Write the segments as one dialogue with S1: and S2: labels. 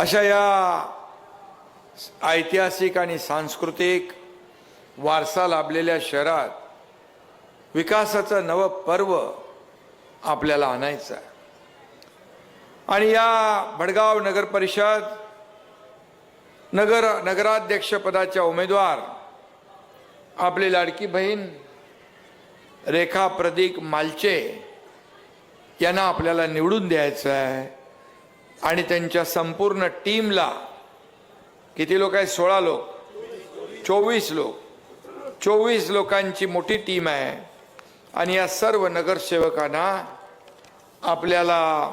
S1: अशा या ऐतिहासिक आणि सांस्कृतिक वारसा लाभलेल्या शहरात विकासाचं नवं पर्व आपल्याला आणायचं आहे. आणि या भडगाव नगर परिषद नगर नगराध्यक्षपदाच्या उमेदवार आपली लाडकी बहीण रेखा प्रदीक मालचे यांना आपल्याला निवडून द्यायचं आहे. आणि त्यांच्या संपूर्ण टीमला किती लोक आहेत? सोळा लोक. चोवीस लोक. चोवीस लोकांची मोठी टीम आहे. आणि या सर्व नगरसेवकांना आपल्याला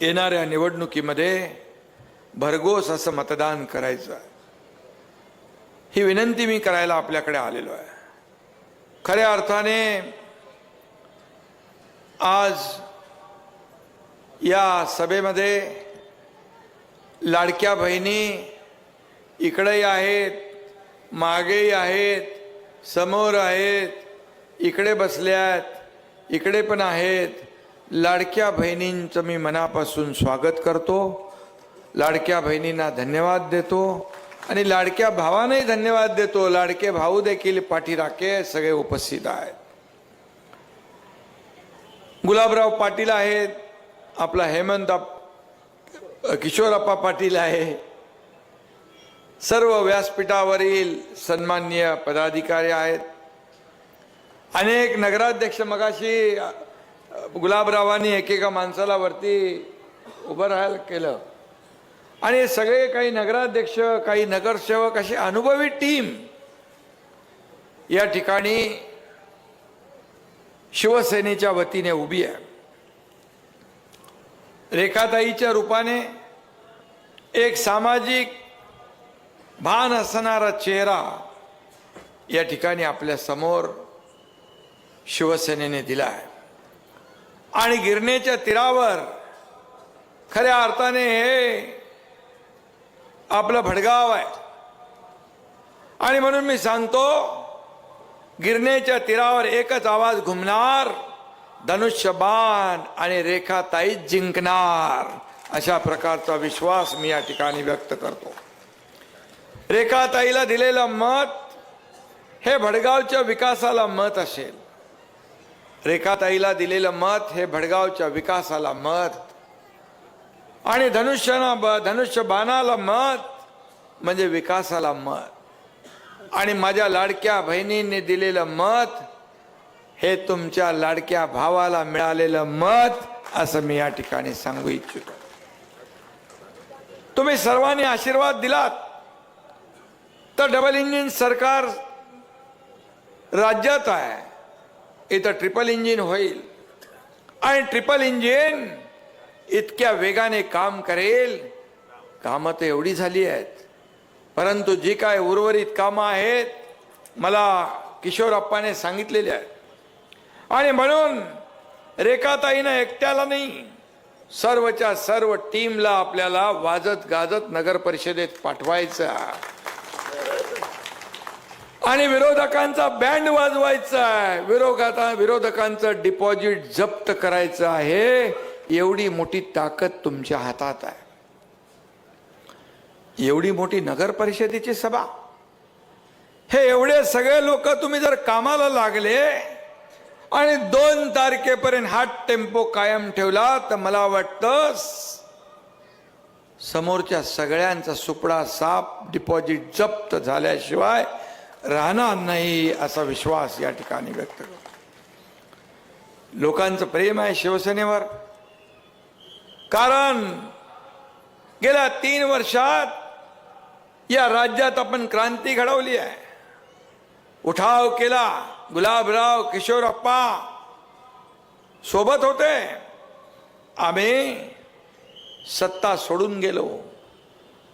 S1: येणाऱ्या निवडणुकीमध्ये भरघोस असं मतदान करायचं आहे. ही विनंती मी करायला आपल्याकडे आलेलो आहे. खऱ्या अर्थाने आज या सभेमध्ये लाडक्या बहिणी इकडेही आहेत मागेही आहेत समोर आहेत इकडे बसल्यात इकडे पण आहेत. लाडक्या बहिणींचं मी मनापासून स्वागत करतो. लाडक्या बहिणींना धन्यवाद देतो आणि लाडक्या भावानेही धन्यवाद देतो. लाडके भाऊ देखील पाठीराखे सगळे उपस्थित आहेत. गुलाबराव पाटील आहेत आपला हेमंत किशोरप्पा पाटील आहे. सर्व व्यासपीठावरील सन्माननीय पदाधिकारी आहेत. अनेक नगराध्यक्ष मगाशी गुलाबरावांनी एकेका माणसाला वरती उभं राहायला केलं. आणि सगळे काही नगराध्यक्ष काही नगरसेवक अशी अनुभवी टीम या ठिकाणी शिवसेनेच्या वतीने उभी आहे. रेखाताईच्या रूपाने एक सामाजिक भान असणारा चेहरा या ठिकाणी आपल्यासमोर शिवसेनेने दिला आहे आणि गिरणेच्या तीरावर खऱ्या अर्थाने हे आपलं भडगाव आहे. आणि म्हणून मी सांगतो गिरणेच्या तीरावर एकच आवाज घुमणार धनुष्यबाण आणि रेखाताईच जिंकणार अशा प्रकारचा विश्वास मी या ठिकाणी व्यक्त करतो. रेखाताईला दिलेलं मत हे भडगावच्या विकासाला मत असेल. रेखाताईला दिलेलं मत हे भडगावच्या विकासाला मत. आणि धनुष्यना ब धनुष्य बाणाला मत म्हणजे विकासाला मत. आणि माझ्या लाडक्या बहिणींनी दिलेलं मत हे तुमच्या लाडक्या भावाला मिळालेलं मत असं मी या ठिकाणी सांगू इच्छितो. तुम्ही सर्वांनी आशीर्वाद दिलात. तर डबल इंजिन सरकार राज्यात आहे. इथं ट्रिपल इंजिन होईल. आणि ट्रिपल इंजिन इतक्या वेगाने काम करेल. कामं तर एवढी झाली आहेत. परंतु जी काय उर्वरित कामं आहेत मला किशोरप्पाने सांगितलेली आहेत. आणि म्हणून रेखाताईनं एकट्याला नाही सर्वच्या सर्व टीमला आपल्याला वाजत गाजत नगर परिषदेत पाठवायचा. आणि विरोधकांचा बँड वाजवायचा आहे. विरोधका विरोधकांचं डिपॉझिट जप्त करायचं आहे. एवढी मोठी ताकद तुमच्या हातात आहे. एवढी मोठी नगर परिषदेची सभा. हे एवढे सगळे लोक तुम्ही जर कामाला लागले आणि दोन तारखेपर्यंत हा टेम्पो कायम ठेवला तर मला वाटतं समोरच्या सगळ्यांचा सुपडा साप डिपॉझिट जप्त झाल्याशिवाय राहणार नाही असा विश्वास या ठिकाणी व्यक्त करतो. लोकांचं प्रेम आहे शिवसेनेवर. कारण गेल्या तीन वर्षात या राज्यात आपण क्रांती घडवली आहे. उठाव केला. गुलाबराव किशोरप्पा सोबत होते. आम्ही सत्ता सोडून गेलो.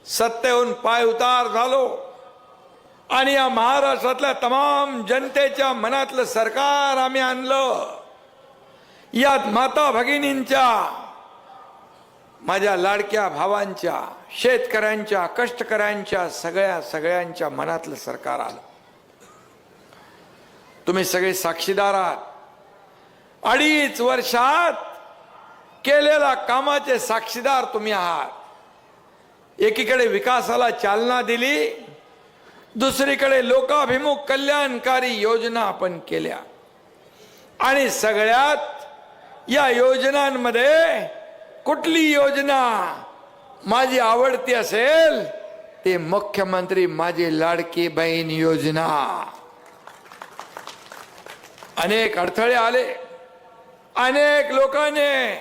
S1: सत्तेहून पाय उतार झालो. आणि या महाराष्ट्रातल्या तमाम जनतेच्या मनातलं सरकार आम्ही आणलं. यात माता भगिनींच्या माझ्या लाडक्या भावांच्या शेतकऱ्यांच्या कष्टकऱ्यांच्या सगळ्या सगळ्यांच्या मनातलं सरकार आलं. तुम्ही सगळे साक्षीदार आहात. अडीच वर्षात केलेल्या कामाचे साक्षीदार तुम्ही आहात. एकीकडे विकासाला चालना दिली दुसरीकडे लोकाभिमुख कल्याणकारी योजना आपण केल्या. आणि सगळ्यात या योजनांमध्ये कुठली योजना माझी आवडती असेल ते मुख्यमंत्री माझी लाडकी बहीण योजना. अनेक अडथळे आले. अनेक लोकांनी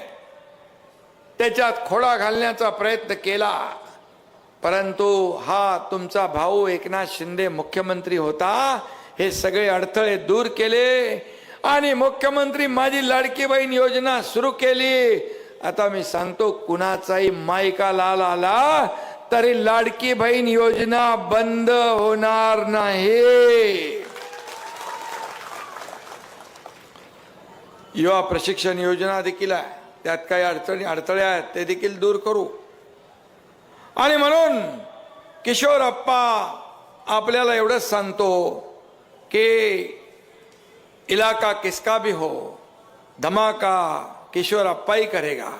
S1: त्याच्यात खोडा घालण्याचा प्रयत्न केला. परंतु हा तुमचा भाऊ एकनाथ शिंदे मुख्यमंत्री होता. हे सगळे अडथळे दूर केले आणि मुख्यमंत्री माझी लाडकी बहीण योजना सुरू केली. आता मी सांगतो कुणाचाही मायका लाल आला तरी लाडकी बहीण योजना बंद होणार नाही. युवा प्रशिक्षण योजना देखील आहे. त्यात काही अडचणी अडथळे आहेत ते देखील दूर करू. आणि म्हणून किशोर अप्पा आपल्याला एवढंच सांगतो की इलाका किसका भी हो धमाका किशोर अप्पाही करेगा.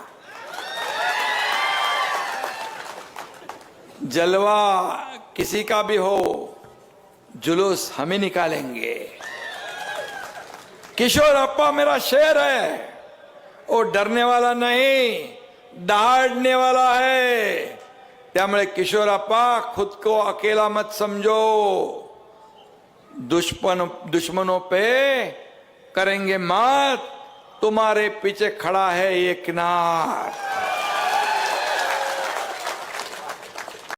S1: जलवा किसी का भी हो जुलूस हमी निकालेंगे. किशोर, अप्पा मेरा शेर है। वो डरने वाला नहीं, दहाड़ने वाला है। त्यामुळे किशोर, अप्पा, खुद को अकेला मत समझो। दुश्मन, दुश्मनों पे करेंगे मात। तुम्हारे पीछे खड़ा है एक नाथ